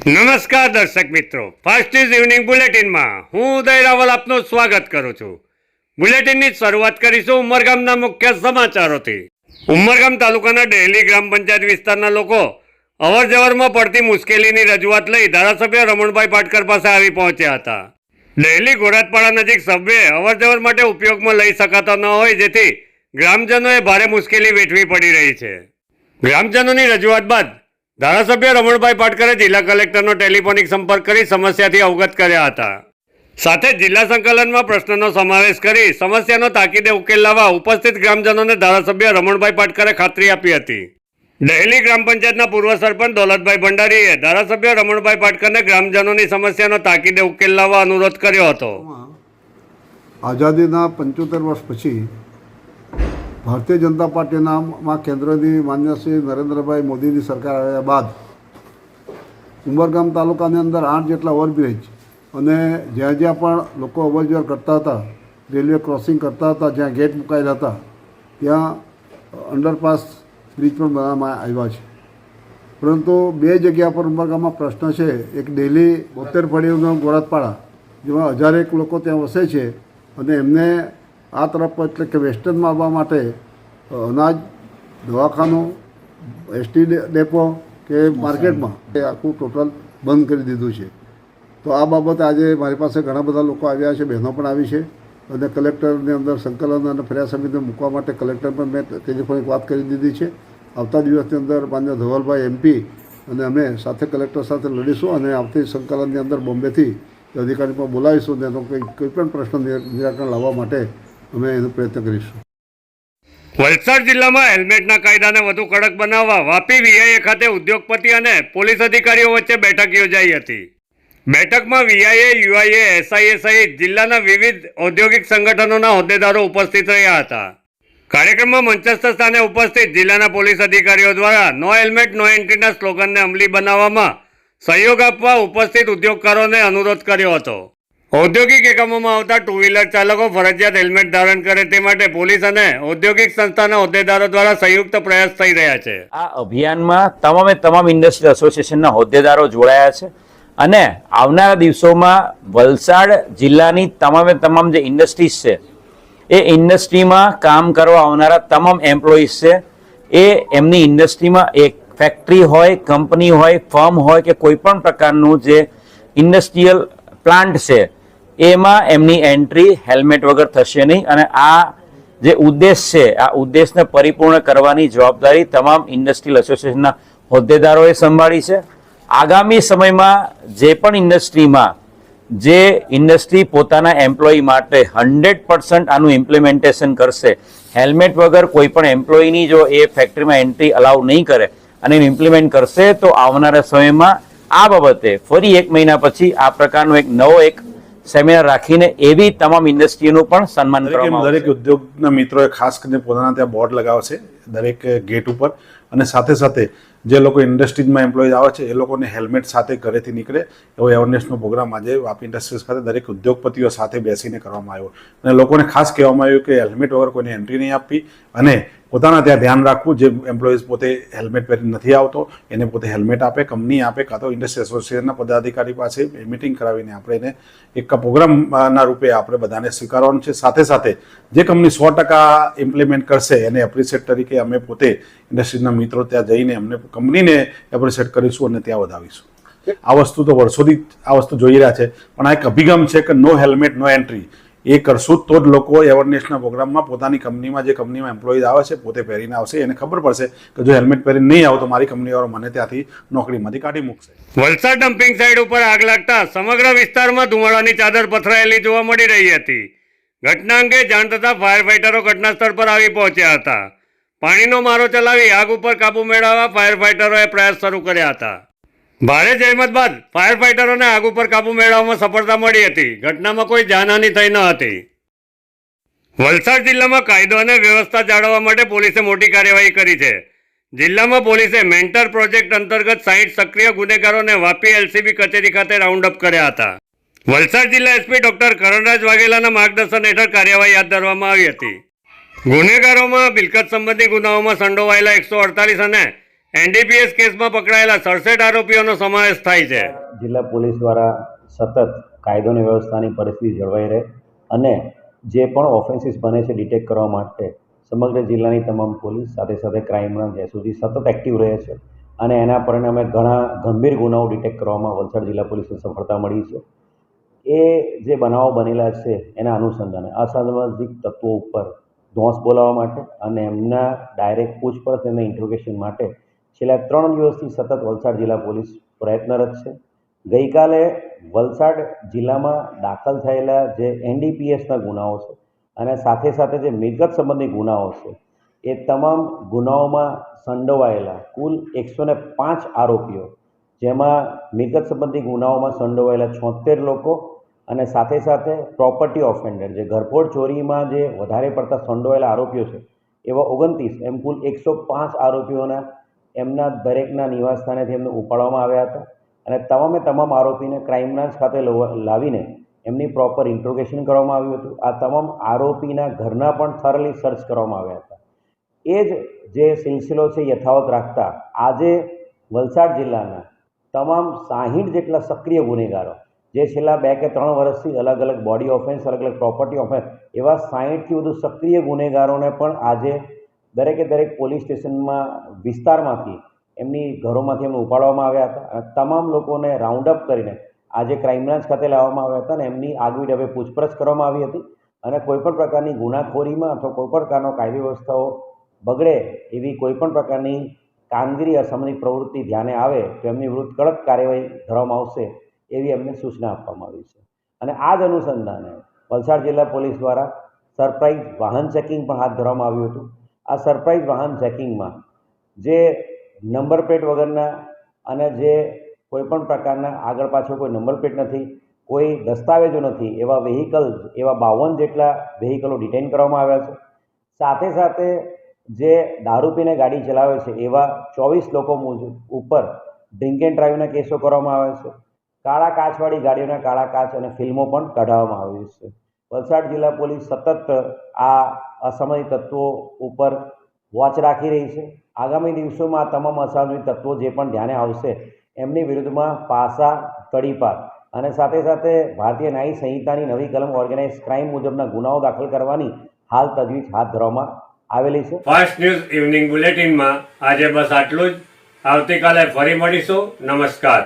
નમસ્કાર દર્શક મિત્રો. ફાસ્ટ ઇઝ ઇવનિંગ બુલેટિનમાં હું ઉદય રાવલ આપનું સ્વાગત કરું છું. બુલેટિનની શરૂઆત કરીશું ઉમરગામના મુખ્ય સમાચારોથી. ઉમરગામ તાલુકાના ડેલી ગ્રામ પંચાયત વિસ્તારના લોકો અવર જવરમાં પડતી મુશ્કેલીની રજૂઆત લઈ ધારાસભ્ય રમણભાઈ પાટકર પાસે આવી પહોંચ્યા હતા. ડેલી ઘોડાતપાડા નજીક સભ્યે અવર જવર માટે ઉપયોગમાં લઈ શકાતા ન હોય જેથી ગ્રામજનોએ ભારે મુશ્કેલી વેઠવી પડી રહી છે. ગ્રામજનોની રજૂઆત બાદ ધારાસભ્ય રમણભાઈ પાટકરે જિલ્લા કલેક્ટરનો ટેલિફોનિક સંપર્ક કરી સમસ્યાથી અવગત કર્યા હતા. સાથે જિલ્લા સંકલનમાં પ્રશ્નનો સમાવેશ કરી સમસ્યાનો તાકીદે ઉકેલ લાવવા ઉપસ્થિત ગ્રામજનોને ધારાસભ્ય રમણભાઈ પાટકરે ખાતરી આપી હતી. દહેલી ગ્રામ પંચાયતના પૂર્વ સરપંચ દોલતભાઈ ભંડારીએ ધારાસભ્ય રમણભાઈ પાટકરને ગ્રામજનોની સમસ્યાનો તાકીદે ઉકેલ લાવવા અનુરોધ કર્યો હતો. આઝાદીના પંચોતેર વર્ષ પછી ભારતીય જનતા પાર્ટીનામાં કેન્દ્રની માન્ય શ્રી નરેન્દ્રભાઈ મોદીની સરકાર આવ્યા બાદ ઉમરગામ તાલુકાની અંદર આઠ જેટલા ઓવરબ્રિજ અને જ્યાં જ્યાં પણ લોકો અવરજવર કરતા હતા, રેલવે ક્રોસિંગ કરતા હતા, જ્યાં ગેટ મુકાયેલા હતા, ત્યાં અંડરપાસ બ્રિજ પણ બનાવવામાં આવ્યા છે. પરંતુ બે જગ્યા પર ઉમરગામમાં પ્રશ્ન છે. એક ડેલી બોતેર ફળીઓનો ગોરતપાડા જેમાં હજારેક લોકો ત્યાં વસે છે અને એમને આ તરફ એટલે કે વેસ્ટર્નમાં આવવા માટે અનાજ, દવાખાનું એસટી ડેપો કે માર્કેટમાં એ આખું ટોટલ બંધ કરી દીધું છે. તો આ બાબતે આજે મારી પાસે ઘણા બધા લોકો આવ્યા છે, બહેનો પણ આવી છે અને કલેક્ટરની અંદર સંકલન અને ફરિયાદ સમિતિને મૂકવા માટે કલેક્ટર પણ મેં ટેલિફોનિક વાત કરી દીધી છે. આવતા દિવસની અંદર માન્ય ધવલભાઈ એમપી અને અમે સાથે કલેક્ટર સાથે લડીશું અને આવતી સંકલનની અંદર બોમ્બેથી અધિકારી પણ બોલાવીશું અને એનો કંઈ કોઈ પણ પ્રશ્ન નિરા- નિરાકરણ લાવવા માટે અમે એનો પ્રયત્ન કરીશું. વલસાડ જિલ્લામાં હેલ્મેટના કાયદાને વધુ કડક બનાવવા વાપી વીઆઈએ ખાતે ઉદ્યોગપતિ અને પોલીસ અધિકારીઓ વચ્ચે બેઠક યોજાઈ હતી. બેઠકમાં વીઆઈએ, યુઆઈએ, એસઆઈએ સહિત જિલ્લાના વિવિધ ઔદ્યોગિક સંગઠનોના હોદ્દેદારો ઉપસ્થિત રહ્યા હતા. કાર્યક્રમમાં મંચસ્થ સ્થાને ઉપસ્થિત જિલ્લાના પોલીસ અધિકારીઓ દ્વારા નો હેલ્મેટ, નો એન્ટ્રીના સ્લોગનને અમલી બનાવવામાં સહયોગ આપવા ઉપસ્થિત ઉદ્યોગકારોને અનુરોધ કર્યો હતો. ઔદ્યોગિક એકમોમાં આવતા ટુ વ્હીલર ચાલકો ફરજિયાત હેલ્મેટ ધારણ કરે તે માટે પોલીસ અને ઔદ્યોગિક સંસ્થાના હોદ્દેદારો દ્વારા સંયુક્ત પ્રયાસ થઈ રહ્યા છે. આ અભિયાનમાં તમામે તમામ ઇન્ડસ્ટ્રી એસોસિએશનના હોદ્દેદારો જોડાયા છે અને આવનારા દિવસોમાં વલસાડ જિલ્લાની તમામે તમામ જે ઇન્ડસ્ટ્રીઝ છે, એ ઇન્ડસ્ટ્રીમાં કામ કરવા આવનારા તમામ એમ્પ્લોઈઝ છે, એ એમની ઇન્ડસ્ટ્રીમાં એક ફેક્ટરી હોય કંપની હોય ફર્મ હોય કે કોઈ પણ પ્રકારનું જે ઇન્ડસ્ટ્રીયલ પ્લાન્ટ છે એમાં એમની એન્ટ્રી હેલ્મેટ વગર થશે નહીં અને આ જે ઉદ્દેશ છે, આ ઉદ્દેશને પરિપૂર્ણ કરવાની જવાબદારી તમામ ઇન્ડસ્ટ્રીયલ એસોસિએશનના હોદ્દેદારોએ સંભાળી છે. આગામી સમયમાં જે પણ ઇન્ડસ્ટ્રીમાં જે ઇન્ડસ્ટ્રી પોતાના એમ્પ્લોયી માટે હંડ્રેડ પર્સન્ટ આનું ઇમ્પ્લિમેન્ટેશન કરશે, હેલ્મેટ વગર કોઈ પણ એમ્પ્લોયીની જો એ ફેક્ટરીમાં એન્ટ્રી અલાઉ નહીં કરે અને ઇમ્પ્લિમેન્ટ કરશે, તો આવનારા સમયમાં આ બાબતે ફરી એક મહિના પછી આ પ્રકારનો એક નવો એક સેમિનાર રાખીને એવી તમામ ઇન્ડસ્ટ્રીનું પણ સન્માન દરેકે કરવામાં દરેક ઉદ્યોગના મિત્રોએ ખાસ કરીને પોતાના ત્યાં બોર્ડ લગાવશે દરેક ગેટ ઉપર. અને સાથે સાથે જે લોકો ઇન્ડસ્ટ્રીઝમાં એમ્પ્લોઈઝ આવે છે એ લોકોને હેલ્મેટ સાથે ઘરેથી નીકળે. એવો એવરનેસનો પ્રોગ્રામ આજે વાપી ઇન્ડસ્ટ્રીઝ ખાતે દરેક ઉદ્યોગપતિઓ સાથે બેસીને કરવામાં આવ્યો. અને લોકોને ખાસ કહેવામાં આવ્યું કે હેલ્મેટ વગર કોઈને એન્ટ્રી નહીં આપવી. અને પોતાના ત્યાં ધ્યાન રાખવું જે એમ્પ્લોઈઝ પોતે હેલ્મેટ પહેરી નથી આવતો એને પોતે હેલ્મેટ આપે કંપની આપે કાં તો ઇન્ડસ્ટ્રી એસોસિએશનના પદાધિકારી પાસે મિટિંગ કરાવીને આપણે એને એક પ્રોગ્રામના રૂપે આપણે બધાને સ્વીકારવાનું છે. સાથે સાથે જે કંપની સો ટકા ઇમ્પ્લિમેન્ટ કરશે એને એપ્રિશિએટ તરીકે અમે પોતે ઇન્ડસ્ટ્રીના મિત્રો ત્યાં જઈને અમને કંપનીને એપ્રિશિએટ કરીશું અને ત્યાં વધાવીશું. આ વસ્તુ તો વર્ષોથી આ વસ્તુ જોઈ રહ્યા છે પણ આ એક અભિગમ છે કે નો હેલ્મેટ નો એન્ટ્રી એ કરશું તો જ લોકો એવરનેસના પ્રોગ્રામમાં પોતાની કંપનીમાં જે કંપનીમાં એમ્પ્લોઈઝ આવે છે, પોતે પહેરીને આવશે. એને ખબર પડશે કે જો હેલ્મેટ પહેરીને નહીં આવો તો મારી કંપનીવાળો મને ત્યાંથી નોકરીમાંથી કાઢી મૂકશે. વલસાડ ડમ્પિંગ સાઇટ ઉપર આગ લાગતા સમગ્ર વિસ્તારમાં ધુમાડાની ચાદર પથરાયેલી જોવા મળી રહી હતી. ઘટના અંગે જાણ થતાં ફાયર ફાઇટરો ઘટના સ્થળ પર આવી પહોંચ્યા હતા. પાણીનો મારો ચલાવી આગ ઉપર કાબુ મેળવવા ફાયર ફાઇટરોએ પ્રયાસ શરૂ કર્યા હતા. ભારે જહેમત બાદ ફાયર ફાઇટરોને આગ ઉપર કાબુ મેળવવામાં સફળતા મળી હતી. ઘટનામાં કોઈ જાનહાની થઈ ન હતી. વલસાડ જિલ્લામાં કાયદો અને વ્યવસ્થા જાળવવા માટે પોલીસે મોટી કાર્યવાહી કરી છે. જિલ્લામાં પોલીસે મેન્ટર પ્રોજેક્ટ અંતર્ગત સાહીઠ સક્રિય ગુનેગારોને વાપી એલસીબી કચેરી ખાતે રાઉન્ડ અપ કર્યા હતા. વલસાડ જિલ્લા એસપી ડોક્ટર કરણરાજ વાઘેલાના માર્ગદર્શન હેઠળ કાર્યવાહી હાથ ધરવામાં આવી હતી. ગુનેગારોમાં મિલકત સંબંધી ગુનાઓમાં સંડોવાયેલા એકસો અડતાલીસ અને એનડીપીએસ કેસમાં પકડાયેલા સડસઠ આરોપીઓનો સમાવેશ થાય છે. જિલ્લા પોલીસ દ્વારા સતત કાયદોની વ્યવસ્થાની પરિસ્થિતિ જળવાઈ રહે અને જે પણ ઓફેન્સીસ બને છે ડિટેક્ટ કરવા માટે સમગ્ર જિલ્લાની તમામ પોલીસ સાથે સાથે ક્રાઇમ બ્રાન્ચ એસઓજી સતત એક્ટિવ રહે છે અને એના પરિણામે ઘણા ગંભીર ગુનાઓ ડિટેક્ટ કરવામાં વલસાડ જિલ્લા પોલીસને સફળતા મળી છે. એ જે બનાવો બનેલા છે એના અનુસંધાને અસામાજિક તત્વો ઉપર ધોંસ બોલાવવા માટે અને એમના ડાયરેક્ટ પૂછપરછ અને ઇન્ટ્રોગેશન માટે છેલ્લા ત્રણ દિવસથી સતત વલસાડ જિલ્લા પોલીસ પ્રયત્નરત છે. ગઈકાલે વલસાડ જિલ્લામાં દાખલ થયેલા જે એનડીપીએસના ગુનાઓ છે અને સાથે સાથે જે મિલકત સંબંધી ગુનાઓ છે, એ તમામ ગુનાઓમાં સંડોવાયેલા કુલ એકસો ને પાંચ આરોપીઓ, જેમાં મિલકત સંબંધી ગુનાઓમાં સંડોવાયેલા છોતેર લોકો અને સાથે સાથે પ્રોપર્ટી ઓફેન્ડર, જે ઘરફોડ ચોરીમાં જે વધારે પડતા સંડોવાયેલા આરોપીઓ છે, એવા ઓગણત્રીસ, એમ કુલ એકસો પાંચ આરોપીઓના એમના દરેકના નિવાસસ્થાનેથી એમને ઉપાડવામાં આવ્યા હતા. અને તમામે તમામ આરોપીને ક્રાઇમ બ્રાન્ચ ખાતે લવ- લાવીને એમની પ્રોપર ઇન્ટ્રોગેશન કરવામાં આવ્યું હતું. આ તમામ આરોપીના ઘરના પણ થરલી સર્ચ કરવામાં આવ્યા હતા. એ જ જે સિલસિલો છે યથાવત રાખતા આજે વલસાડ જિલ્લાના તમામ સાહીઠ જેટલા સક્રિય ગુનેગારો, જે છેલ્લા બે કે ત્રણ વર્ષથી અલગ અલગ બોડી ઓફેન્સ અલગ અલગ પ્રોપર્ટી ઓફેન્સ એવા સાહીઠથી વધુ સક્રિય ગુનેગારોને પણ આજે દરેકે દરેક પોલીસ સ્ટેશનમાં વિસ્તારમાંથી એમની ઘરોમાંથી એમને ઉપાડવામાં આવ્યા હતા અને તમામ લોકોને રાઉન્ડ અપ કરીને આજે ક્રાઇમ બ્રાન્ચ ખાતે લાવવામાં આવ્યા હતા અને એમની આગવી ઢબે પૂછપરછ કરવામાં આવી હતી અને કોઈપણ પ્રકારની ગુનાખોરીમાં અથવા કોઈપણ પ્રકારનો કાયદી વ્યવસ્થાઓ બગડે એવી કોઈપણ પ્રકારની કામગીરી અસામાજિક પ્રવૃત્તિ ધ્યાને આવે તો એમની વિરુદ્ધ કડક કાર્યવાહી કરવામાં આવશે એવી એમને સૂચના આપવામાં આવી છે. અને આ જ અનુસંધાને વલસાડ જિલ્લા પોલીસ દ્વારા સરપ્રાઇઝ વાહન ચેકિંગ પણ હાથ ધરવામાં આવ્યું હતું. આ સરપ્રાઇઝ વાહન ચેકિંગમાં, જે નંબર પ્લેટ વગરના અને જે કોઈપણ પ્રકારના આગળ પાછળ કોઈ નંબર પ્લેટ નથી, કોઈ દસ્તાવેજો નથી, એવા વેહિકલ એવા બાવન જેટલા વેહિકલો ડિટેન કરવામાં આવ્યા છે. સાથે સાથે જે દારૂ પીને ગાડી ચલાવે છે, એવા ચોવીસ લોકો ઉપર ડ્રિંક એન્ડ ડ્રાઈવના કેસો કરવામાં આવ્યા છે. કાળા કાચવાળી ગાડીઓના કાળા કાચ અને ફિલ્મો પણ કઢાવવામાં આવી છે. વલસાડ જિલ્લા પોલીસ સતત આ અસામાજિક તત્વો ઉપર વોચ રાખી રહી છે. આગામી દિવસોમાં આ તમામ અસામાજિક તત્વો જે પણ ધ્યાને આવશે, એમની વિરુદ્ધમાં પાસા તડીપાર અને સાથે સાથે ભારતીય ન્યાય સંહિતાની નવી કલમ ઓર્ગેનાઇઝ ક્રાઇમ મુજબના ગુનાઓ દાખલ કરવાની હાલ તજવીજ હાથ ધરવામાં આવેલી છે. ફાસ્ટ ન્યૂઝ ઇવનિંગ બુલેટિનમાં આજે બસ આટલું જ. આવતીકાલે ફરી મળીશું. નમસ્કાર.